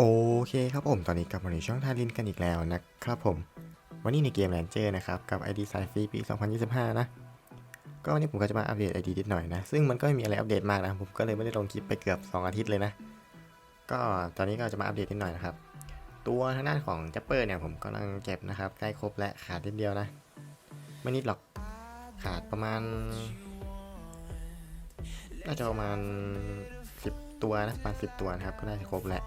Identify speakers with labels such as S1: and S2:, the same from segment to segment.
S1: โอเคครับผม ตอนนี้กลับมาในช่องทารินกันอีกแล้วนะครับผม วันนี้ในเกมแลนเจอร์นะครับ กับ ID สายฟรีปี 2025 นะ ก็วันนี้ผมก็จะมาอัปเดต ID นิดหน่อยนะ ซึ่งมันก็ไม่มีอะไรอัปเดตมากนะ ผมก็เลยไม่ได้ลงคลิปไปเกือบ 2 อาทิตย์เลยนะ ก็ตอนนี้ก็จะมาอัปเดตนิดหน่อยนะครับ ตัวทางด้านของจัปเปอร์เนี่ยผมกำลังเก็บนะครับ ใกล้ครบและขาดนิดเดียวนะ ไม่นิดหรอก ขาดประมาณ น่าจะประมาณ 10 ตัวนะประมาณ10 ตัวนะครับ ก็น่าจะครบแหละ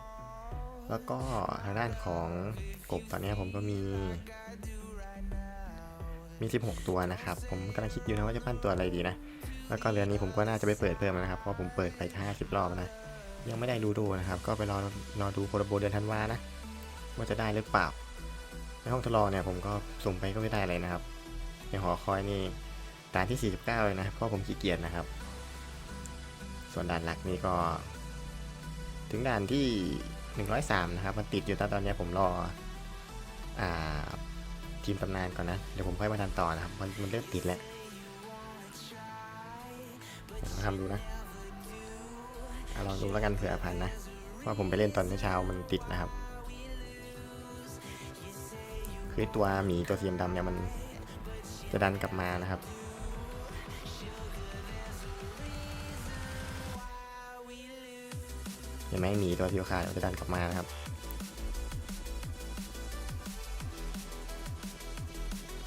S1: แล้วก็ทางด้านของกบตอนนี้ผมก็มี มี 16 ตัวนะครับ ผมกำลังคิดอยู่นะว่าจะปั้นตัวอะไรดีนะ แล้วก็เรือนนี้ผมก็น่าจะไปเปิดเพิ่มนะครับ เพราะผมเปิดไป50 รอบนะ ยังไม่ได้ดูดูนะครับ ก็ไปรอรอดูโคโรโบเดือนธันวานะ ว่าจะได้หรือเปล่า ในห้องทดลองเนี่ยผมก็สุ่มไปก็ไม่ได้เลยนะครับ ในหอคอยนี่ด่านที่ 49 เลยนะ เพราะผมขี้เกียจนะครับ ส่วนด่านหลักนี่ก็ ถึงด่านที่ 103 นะครับ มันติดอยู่ตอนนี้ผมรออ่าทีมตำนานก่อนนะ เดี๋ยวผมค่อยมาทำต่อนะครับ มันมันเริ่มติดแล้วเดี๋ยวมทำดูนะอลองดูแล้วกันเผื่อพันนะเพราผมไปเล่นตอนเช้ามันติดนะครับ คือตัวหมีตัวเสียมดำเนี่ยมันจะดันกลับมานะครับ เห็นไมหมีตัวที่ขาดจะดันกลับมานะครับ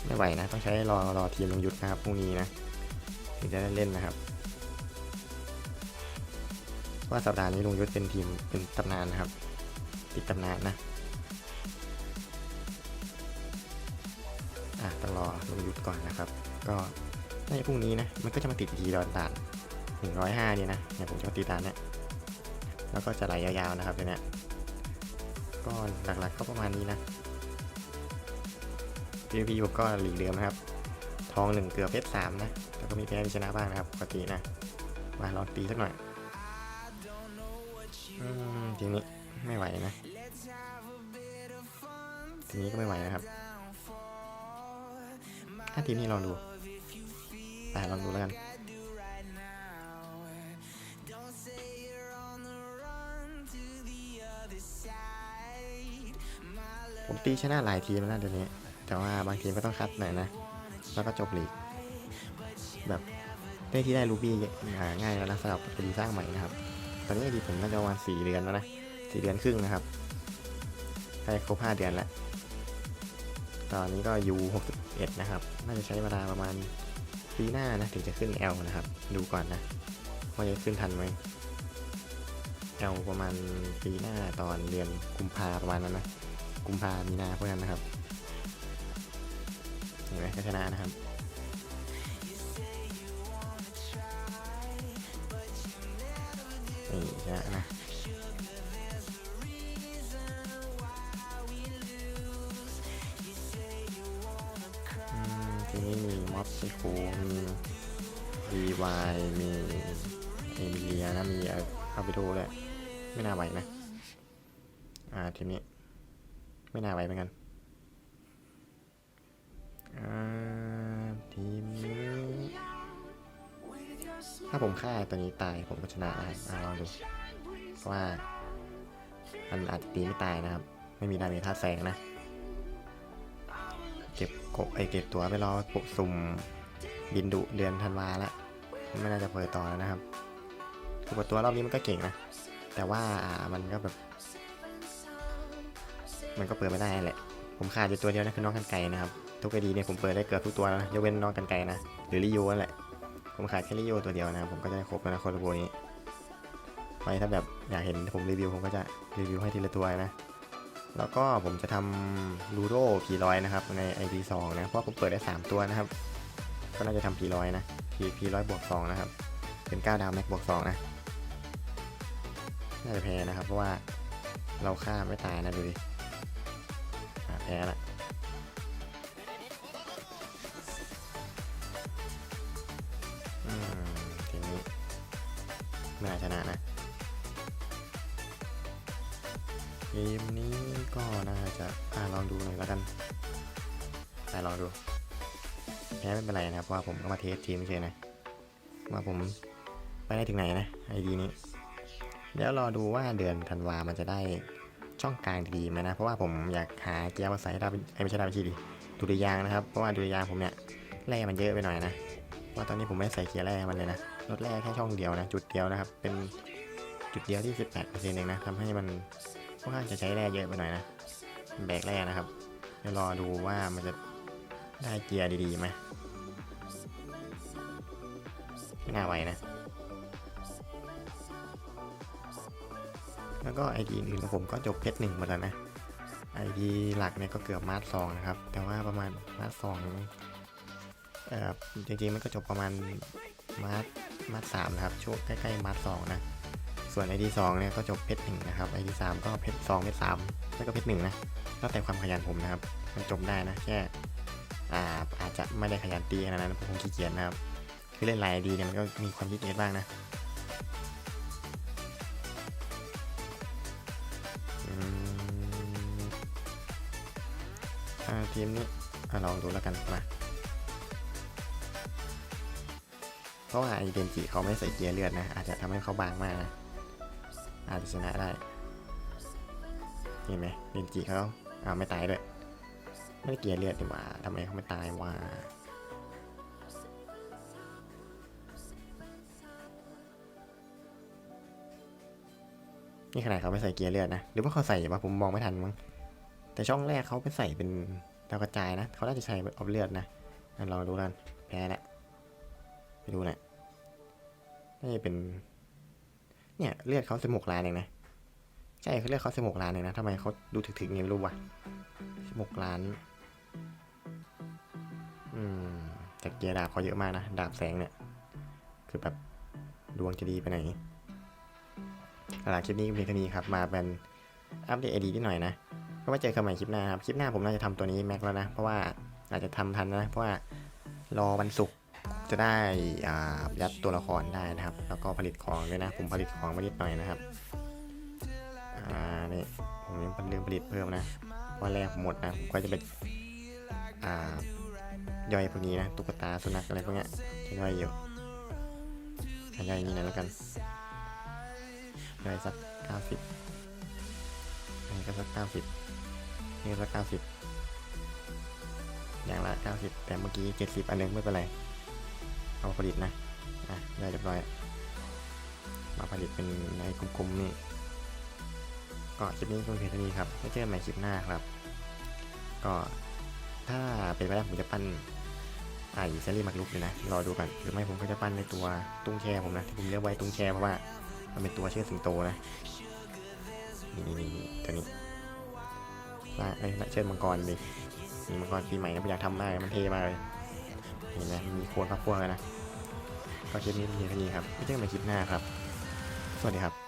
S1: ไม่ไหวนะ ต้องใช้รอรอทีมลงยุทธนะครับพรุ่งนี้นะถึงจะได้เล่นนะครับว่าสัปดาห์นี้ลงยุทธเป็นทีมเป็นตำนานนะครับ ติดตำนานนะอะต้องรอลงยุทธก่อนนะครับ ก็ในพรุ่งนี้นะมันก็จะมาติดทีตอนด่านหนึ่งร้อยห้านี่นะเนี่ยผมจะติดด่านเนี่ย แล้วก็จะไหลยาวๆนะครับเนี้ยก็หลักๆก็ประมาณนี้นะ PVP ผมก็หลีกเดิมนะครับ ทองหนึ่งเกือบเพชรสามนะแต่ก็มีแพ้มีชนะบ้างนะครับปกตินะ มาลองตีสักหน่อยอืมทีนี้ไม่ไหวนะทีนี้ก็ไม่ไหวนะครับถ้าทีมนี้ลองดูไปลองดูแล้วกัน ผมตีชนะหลายทีมแล้วเดี๋ยวนี้ แต่ว่าบางทีมก็ต้องคัดหน่อยนะ แล้วก็จบลีก แบบได้ที่ได้รูบี้หาง่ายแล้วนะสำหรับเป็นสร้างใหม่นะครับ ตอนนี้ดีผมน่าจะประมาณสี่เดือนแล้วนะสี่เดือนครึ่งนะครับใกล้ครบห้าเดือนแล้ว ตอนนี้ก็ยูหกสิบเอ็ดนะครับ น่าจะใช้เวลาประมาณปีหน้านะถึงจะขึ้น L นะครับ ดูก่อนนะว่าจะขึ้นทันไหม L ประมาณปีหน้าตอนเดือนกุมภาประมาณนั้นนะ กุมภามีนาพวกนั้นนะครับเห็นไหมก็ชนะนะครับนี่ชนะนะทีนี้มีม็อบซิโคมีดีวายมีเอมิเลียนะมีอาบิโดด้วยไม่น่าไหวนะ อ่าทีนี้ ไม่น่าไหวเหมือนกันทีมนี้ถ้าผมฆ่าตัวนี้ตายผมก็ชนะนะครับอ่าลองดูเพราะว่า มันอาจจะตีไม่ตายนะครับ ไม่มีดาเมจท่าตุแสงนะ เก็บกบไอเก็บตัวไปรอปกสุ่มบินดุเดือนธันวาละไม่น่าจะเปิดต่อแล้วนะครับคือเปิดตัวรอบนี้มันก็เก่งนะ แต่ว่ามันก็แบบ มันก็เปิดไม่ได้แหละ ผมขาดอยู่ตัวเดียวนะคือน้องกันไก่นะครับ ทุกไอดีเนี่ยผมเปิดได้เกือบทุกตัวแล้วนะยกเว้นน้องกันไก่นะ หรือลิโยนั่นแหละ ผมขาดแค่ลิโยตัวเดียวนะครับผมก็จะครบแล้วนะโคโรโบนี้ไว้ถ้าแบบอยากเห็นผมรีวิวผมก็จะรีวิวให้ทีละตัวนะ แล้วก็ผมจะทำลูโดผีร้อยนะครับใน ID 2นะ เพราะผมเปิดได้ 3 ตัวนะครับ ก็น่าจะทำผีร้อยนะผีผีร้อยบวก2นะครับ เป็น9ดาวแม็กบวก2นะ น่าจะแพ้นะครับ เพราะว่าเราฆ่าไม่ตายนะดูดิ พ้ละทีนี้ไม่น่าชนะนะ เกมนี้ก็น่าจะอ่าลองดูหน่อยแล้วกันอ่าลองดู แพ้ไม่เป็นไรนะครับเพราะว่าผมก็มาเทสทีมเฉยนะว่าผมไปได้ถึงไหนนะไอดีนี้ เดี๋ยวรอดูว่าเดือนธันวามันจะได้ ช่องกลางดีๆไหมนะ เพราะว่าผมอยากหาเกียร์มาใส่ดาวไอ้ไม่ใช่ดาวชีดิดุริยางนะครับ เพราะว่าดุริยางผมเนี่ยแร่มันเยอะไปหน่อยนะว่าตอนนี้ผมไม่ได้ใส่เกียร์แร่ให้มันเลยนะลดแร่แค่ช่องเดียวนะ จุดเดียวนะครับ เป็นจุดเดียวที่ 18เปอร์เซ็นต์เองนะทำให้มันค่อนข้างจะใช้แร่เยอะไปหน่อยนะ แบกแร่นะครับเดี๋ยวรอดูว่ามันจะได้เกียร์ดีๆไหมไม่น่าไหวนะ แล้วก็ไอดีอื่นของผมก็จบเพชรหนึ่งหมดแล้วนะไอดีหลักเนี่ยก็เกือบมาร์สองนะครับ แต่ว่าประมาณมาร์สองเอ่อจริงๆมันก็จบประมาณมาร์มาร์สามนะครับ ช่วงใกล้ๆมาร์สองนะ ส่วนไอดีสองเนี่ยก็จบเพชรหนึ่งนะครับไอดีสามก็เพชรสองเพชรสามแล้วก็เพชรหนึ่งนะแล้วแต่ความขยันผมนะครับมันจบได้นะแค่อาอาจจะไม่ได้ขยันตีขนาดนั้นะผมขี้เกียจนะครับ คือเล่นลน์ดีเนี่ยมันก็มีความขี้เกียจบ้างนะ อ่าทีมนี้อะลองดูแล้วกันมาเพราะว่าไอเดนจิเขาไม่ใส่เกียร์เลือดนะ อาจจะทำให้เขาบางมากนะ อาจจะชนะได้ เห็นไหมเดนจิเขาอ้าวไม่ตายด้วย ไม่ได้เกียร์เลือดดีกว่าทำไมเขาไม่ตายวะนี่ขนาดเขาไม่ใส่เกียร์เลือดนะ หรือว่าเขาใส่วะผมมองไม่ทันมั้ง แต่ช่องแรกเขาไปใส่เป็นดาวกระจายนะเขาน่าจะใช้เอาเลือดนะงั้นลองดูกันแพ้ละไปดูนะนี่เป็น เนี่ยเลือดเขาสิบหกล้านเองนะใช่เขาเลือดเขาสิบหกล้านเองนะทำไมเขาดูถึกๆอย่างนี้ยรู้วะสิบหกล้าน อืมแต่เกียร์ดาบเขาเยอะมากนะดาบแสงเนี่ย คือแบบดวงจะดีไปไหนเอาล่ะคลิปนี้ก็เพียงเท่านี้ครับมาเป็นอัปเดตไอดีนิดหน่อยนะ ก็ไว้เจอกันใหม่คลิปหน้าครับ คลิปหน้าผมน่าจะทำตัวนี้แม็กแล้วนะ เพราะว่าอาจจะทำทันนะ เพราะว่ารอวันศุกร์จะได้ยัดตัวละครได้นะครับ แล้วก็ผลิตของด้วยนะ ผมผลิตของมานิดหน่อยนะครับ อ่า นี่ผมยังเรื่องผลิตเพิ่มนะเพราะแรกหมดนะผมก็จะไปอ่า ย่อยพวกนี้นะ ตุ๊กตาสุนัขอะไรพวกเนี้ยจะย่อยอยู่ย่อยนี่นะแล้วกันย่อยสักเก้าสิบ นนี้ก็สักเก้าสิบนี่ก็สักเก้าสิบอย่างละเก้าสิบแต่เมื่อกี้เจ็ดสิบอันนึงไม่เป็นไร เอาผลิตนะ อะ ได้เรียบร้อย มาผลิตเป็นในกลมๆนี่ ก็คลิปนี้ก็เพียงเท่านี้ครับไว้เจอกันใหม่คลิปหน้าครับ ก็ถ้าเป็นไปได้ผมจะปั้นไอ้เซรี่มักลุกเลยนะ รอดูกันหรือไม่ผมก็จะปั้นในตัวตุ้งแช่ผมนะที่ผมเรียกไว้ตุ้งแช่เพราะว่ามันเป็นตัวเชื่อสิงโตนะ นี่นี่นี่ตัวนี้ลาไอ้เชิดมังกรดิมีมังกรปีใหม่นะผมอยากทำมากมันเท่มากเลยเห็นไหมมีโคนพับพวกเลยนะก็คลิปนี้เป็นเพียงเท่านี้ครับไม่เจอกันใหม่คลิปหน้าครับ สวัสดีครับ